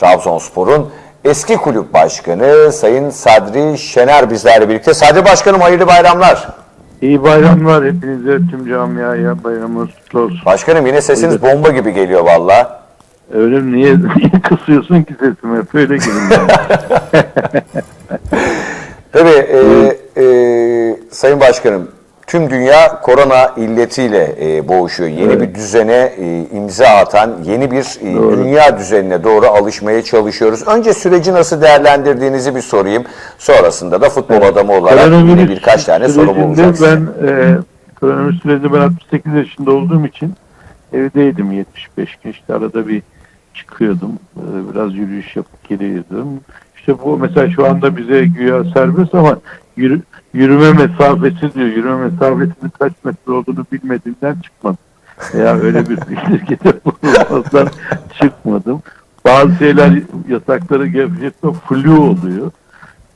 Trabzonspor'un eski kulüp başkanı Sayın Sadri Şener bizlerle birlikte. Sadri Başkanım hayırlı bayramlar. İyi bayramlar hepinize tüm camiaya bayramınız kutlu olsun. Başkanım yine sesiniz bomba gibi geliyor valla. Öyle mi? niye, niye kısıyorsun ki sesimi? Hep öyle gelin. Tabii e, e, Sayın Başkanım tüm dünya korona illetiyle e, boğuşuyor. Yeni Evet. bir düzene e, imza atan yeni bir e, Doğru. dünya düzenine doğru alışmaya çalışıyoruz. Önce süreci nasıl değerlendirdiğinizi bir sorayım. Sonrasında da futbol adamı olarak yine birkaç tane sorum olacak. Ben e, koronavirüs sürecinde ben 68 yaşında olduğum için evdeydim 75 gün. İşte arada bir çıkıyordum. e, biraz yürüyüş yapıp geliyordum. İşte bu mesela şu anda bize güya serbest ama yürü, yürüme mesafesi diyor. Yürüme mesafesinin kaç metre olduğunu bilmediğimden çıkmadım. Veya öyle bir bildirgede bulunmazdan çıkmadım. Bazı şeyler yasakları gevşetme flu oluyor.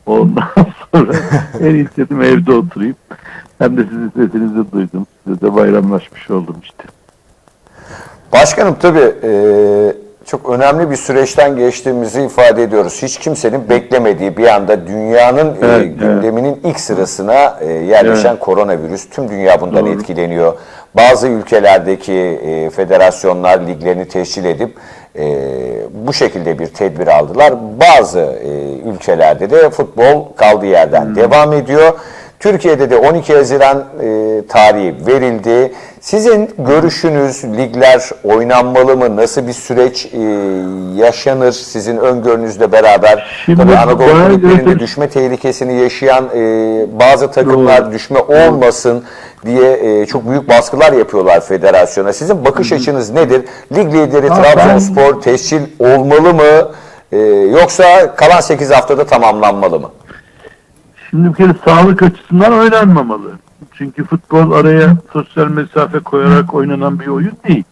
Ondan sonra en iyisi dedim evde oturayım. Hem de sizin sesinizi duydum. Size de bayramlaşmış oldum işte. Başkanım tabii e, çok önemli bir süreçten geçtiğimizi ifade ediyoruz. Hiç kimsenin beklemediği bir anda dünyanın e, Evet, evet. gündeminin ilk sırasına e, yerleşen Evet. koronavirüs. Tüm dünya bundan Doğru. etkileniyor. Bazı ülkelerdeki e, federasyonlar liglerini teşkil edip e, bu şekilde bir tedbir aldılar. Bazı e, ülkelerde de futbol kaldığı yerden Hmm. devam ediyor. Türkiye'de de 12 Haziran e, tarihi verildi. Sizin görüşünüz, ligler oynanmalı mı? Nasıl bir süreç e, yaşanır sizin öngörünüzle beraber? Şimdi Tabii Anadolu kulüplerinde düşme tehlikesini yaşayan e, bazı takımlar düşme olmasın diye e, çok büyük baskılar yapıyorlar federasyona. Sizin bakış açınız nedir? Lig lideri Ha, Trabzonspor tescil olmalı mı? E, yoksa kalan 8 haftada tamamlanmalı mı? Şimdi bir kere sağlık açısından oynanmamalı. Çünkü futbol araya sosyal mesafe koyarak oynanan bir oyun değil.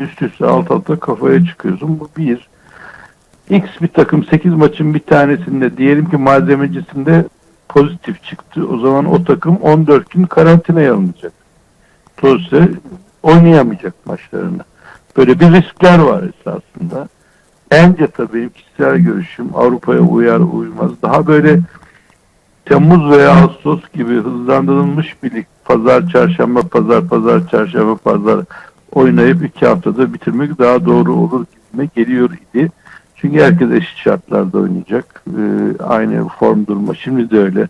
Üst üste alt alta kafaya çıkıyorsun. Bu bir. X bir takım 8 maçın bir tanesinde diyelim ki malzemecisinde pozitif çıktı. O zaman o takım 14 gün karantinaya alınacak. Dolayısıyla oynayamayacak maçlarını. Böyle bir riskler var esasında. Bence tabii benim kişisel görüşüm Avrupa'ya uyar uymaz. Daha böyle Temmuz veya Ağustos gibi hızlandırılmış bir lig pazar çarşamba pazar pazar çarşamba pazar oynayıp iki haftada bitirmek daha doğru olur gibime geliyor idi. Çünkü herkes eşit şartlarda oynayacak. Ee, aynı form durma. Şimdi de öyle.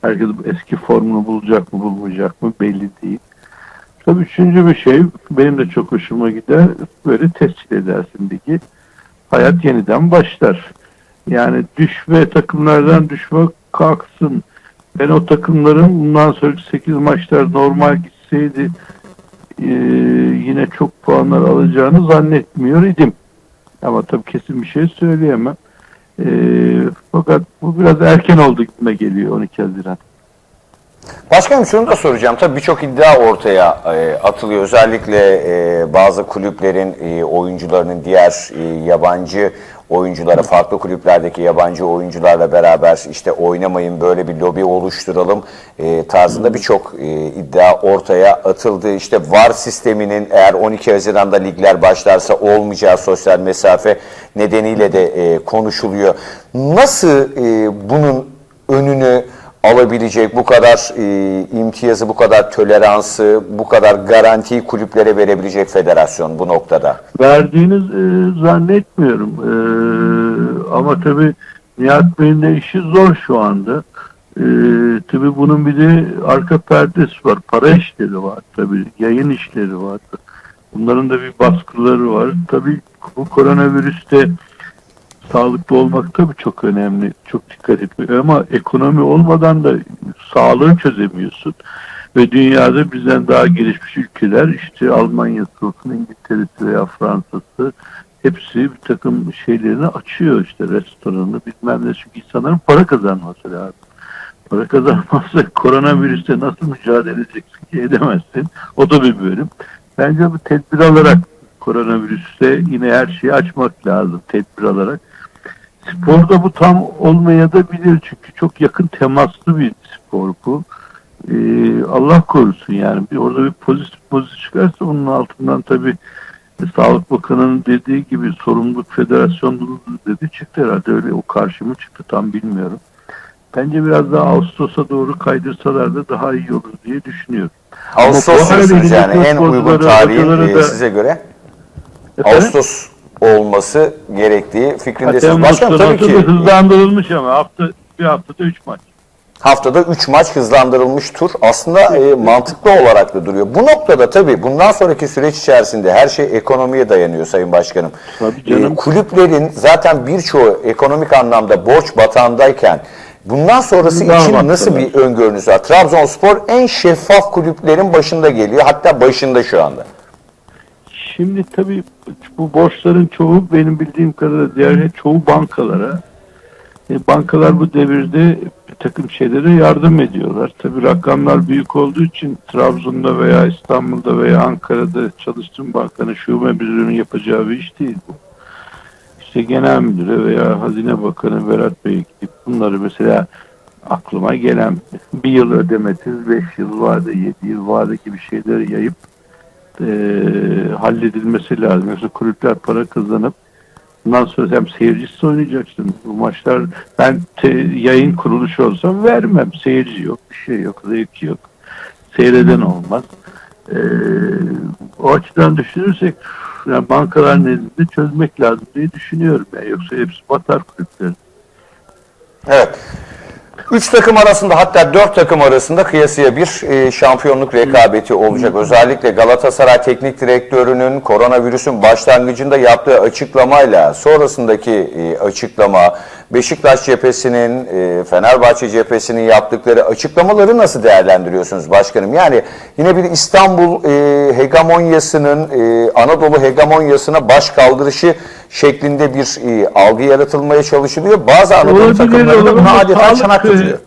Herkes eski formunu bulacak mı bulmayacak mı belli değil. Tabii üçüncü bir şey benim de çok hoşuma gider. Böyle tescil edersin ligi. Hayat yeniden başlar. Yani düşme takımlardan düşme kalksın. Ben o takımların bundan sonra 8 maçlar normal gitseydi e, yine çok puanlar alacağını zannetmiyor idim. Ama tabii kesin bir şey söyleyemem. E, fakat bu biraz erken oldu gitme geliyor 12 Haziran. Başkanım şunu da soracağım. Tabii birçok iddia ortaya e, atılıyor. Özellikle e, bazı kulüplerin e, oyuncularının diğer e, yabancı oyunculara, farklı kulüplerdeki yabancı oyuncularla beraber işte oynamayın böyle bir lobi oluşturalım e, tarzında birçok e, iddia ortaya atıldı. İşte VAR sisteminin eğer 12 Haziran'da ligler başlarsa olmayacağı sosyal mesafe nedeniyle de e, konuşuluyor. Nasıl e, bunun önünü alabilecek bu kadar e, imtiyazı, bu kadar toleransı, bu kadar garantiyi kulüplere verebilecek federasyon bu noktada? verdiğiniz e, zannetmiyorum. E, ama tabii Nihat Bey'in de işi zor şu anda. E, tabii bunun bir de arka perdesi var. Para işleri var tabii. Yayın işleri var. Bunların da bir baskıları var. Tabii bu koronavirüste sağlıklı olmak tabii çok önemli. Çok dikkat etmek. Ama ekonomi olmadan da sağlığı çözemiyorsun. Ve dünyada bizden daha gelişmiş ülkeler işte Almanya'sı olsun, İngiltere'si veya Fransa'sı hepsi bir takım şeylerini açıyor işte restoranı bilmem ne çünkü insanların para kazanması lazım. Para kazanmazsa koronavirüste nasıl mücadele edeceksin ki edemezsin. O da bir bölüm. Bence bu tedbir alarak koronavirüste yine her şeyi açmak lazım tedbir alarak. Sporda bu tam olmaya da bilir çünkü çok yakın temaslı bir spor bu. Ee, Allah korusun yani bir orada bir pozitif pozitif çıkarsa onun altından tabii Sağlık Bakanı'nın dediği gibi sorumluluk federasyonluğu dedi çıktı herhalde öyle o karşıma çıktı tam bilmiyorum. Bence biraz daha Ağustos'a doğru kaydırsalar da daha iyi olur diye düşünüyorum. Ağustos diyorsunuz yani en uygun hocaları e, size göre Efendim? Ağustos olması gerektiği fikrindesiniz. Başkanım tabii ki hızlandırılmış ama hafta bir haftada 3 maç. haftada 3 maç hızlandırılmış tur aslında e, mantıklı olarak da duruyor. Bu noktada tabii bundan sonraki süreç içerisinde her şey ekonomiye dayanıyor Sayın Başkanım. Tabii canım. E, kulüplerin zaten birçoğu ekonomik anlamda borç batağındayken bundan sonrası Daha için nasıl bir öngörünüz var? Trabzonspor en şeffaf kulüplerin başında geliyor. Hatta başında şu anda. Şimdi tabii bu borçların çoğu benim bildiğim kadarıyla diğer çoğu bankalara. E, bankalar bu devirde bir takım şeylere yardım ediyorlar. Tabii rakamlar büyük olduğu için Trabzon'da veya İstanbul'da veya Ankara'da çalıştığım bankanın şube müdürünün yapacağı bir iş değil bu. İşte genel müdüre veya hazine bakanı Berat Bey'e gidip bunları mesela aklıma gelen bir yıl ödemesiz, beş yıl vade, yedi yıl vade gibi şeyleri yayıp e, halledilmesi lazım. Yoksa kulüpler para kazanıp bundan sonra hem seyircisiz oynayacaksın. Bu maçlar ben te- yayın kuruluşu olsam vermem. Seyirci yok, bir şey yok, zevki yok. Seyreden olmaz. E, o açıdan düşünürsek yani bankalar nezdinde çözmek lazım diye düşünüyorum. Yani yoksa hepsi batar kulüpler. Evet. Üç takım arasında hatta dört takım arasında kıyasıya bir e, şampiyonluk rekabeti olacak. Özellikle Galatasaray Teknik Direktörü'nün koronavirüsün başlangıcında yaptığı açıklamayla sonrasındaki e, açıklama, Beşiktaş cephesinin, e, Fenerbahçe cephesinin yaptıkları açıklamaları nasıl değerlendiriyorsunuz başkanım? Yani yine bir İstanbul e, hegemonyasının, e, Anadolu hegemonyasına baş kaldırışı şeklinde bir e, algı yaratılmaya çalışılıyor. Bazı Anadolu takımları da buna adeta Sağlık, çanak e, tutuyor.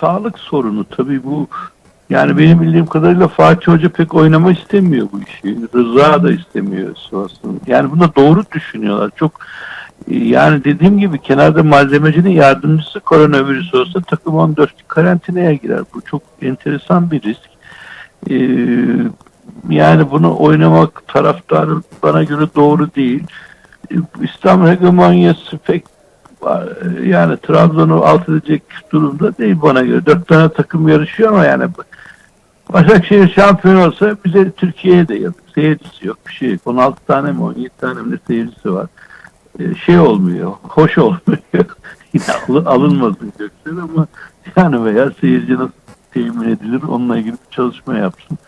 Sağlık sorunu tabii bu yani benim bildiğim kadarıyla Fatih Hoca pek oynama istemiyor bu işi. Rıza da istemiyor Sivas'ın. Yani bunda doğru düşünüyorlar. Çok e, yani dediğim gibi kenarda malzemecinin yardımcısı koronavirüs olsa takım 14 gün karantinaya girer. Bu çok enteresan bir risk. Ee, yani bunu oynamak taraftarı bana göre doğru değil. İslam hegemonyası pek yani Trabzon'u alt edecek durumda değil bana göre. Dört tane takım yarışıyor ama yani Başakşehir şampiyon olsa bize Türkiye'ye de yazık. Seyircisi yok bir şey yok. 16 tane mi 17 tane mi seyircisi var. Ee, şey olmuyor. Hoş olmuyor. Yine alın, alınmasın gökler ama yani veya seyirci nasıl temin edilir onunla ilgili bir çalışma yapsın.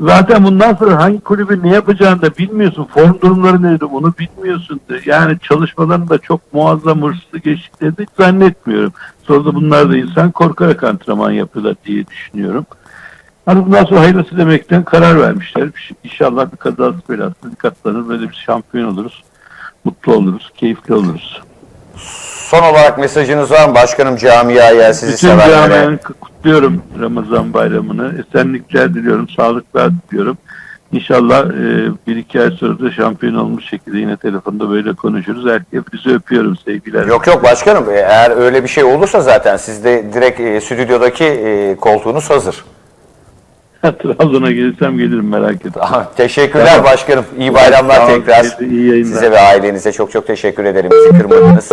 Zaten bundan sonra hangi kulübün ne yapacağını da bilmiyorsun. Form durumları nedir onu bilmiyorsun. da. Yani çalışmaların da çok muazzam hırslı geçtiklerini zannetmiyorum. Sonra da bunlar da insan korkarak antrenman yapıyorlar diye düşünüyorum. Hani bundan sonra hayırlısı demekten karar vermişler. İnşallah bir kazası belasız katlanır. Böyle bir şampiyon oluruz. Mutlu oluruz. Keyifli oluruz. Son olarak mesajınız var mı başkanım camiaya, sizi Bütün sevenlere? camianın kutluyorum Ramazan bayramını. Esenlikler diliyorum, sağlıklar diliyorum. İnşallah e, bir iki ay sonra da şampiyon olmuş şekilde yine telefonda böyle konuşuruz. Herkese öpüyorum sevgiler. Yok yok başkanım e, eğer öyle bir şey olursa zaten sizde direkt e, stüdyodaki e, koltuğunuz hazır. Trabzon'a gelirsem gelirim merak etme. Teşekkürler Tamam. başkanım. İyi bayramlar Sağ olun, tekrar. iyi yayınlar. Size ve ailenize çok çok teşekkür ederim. Bizi kırmadınız.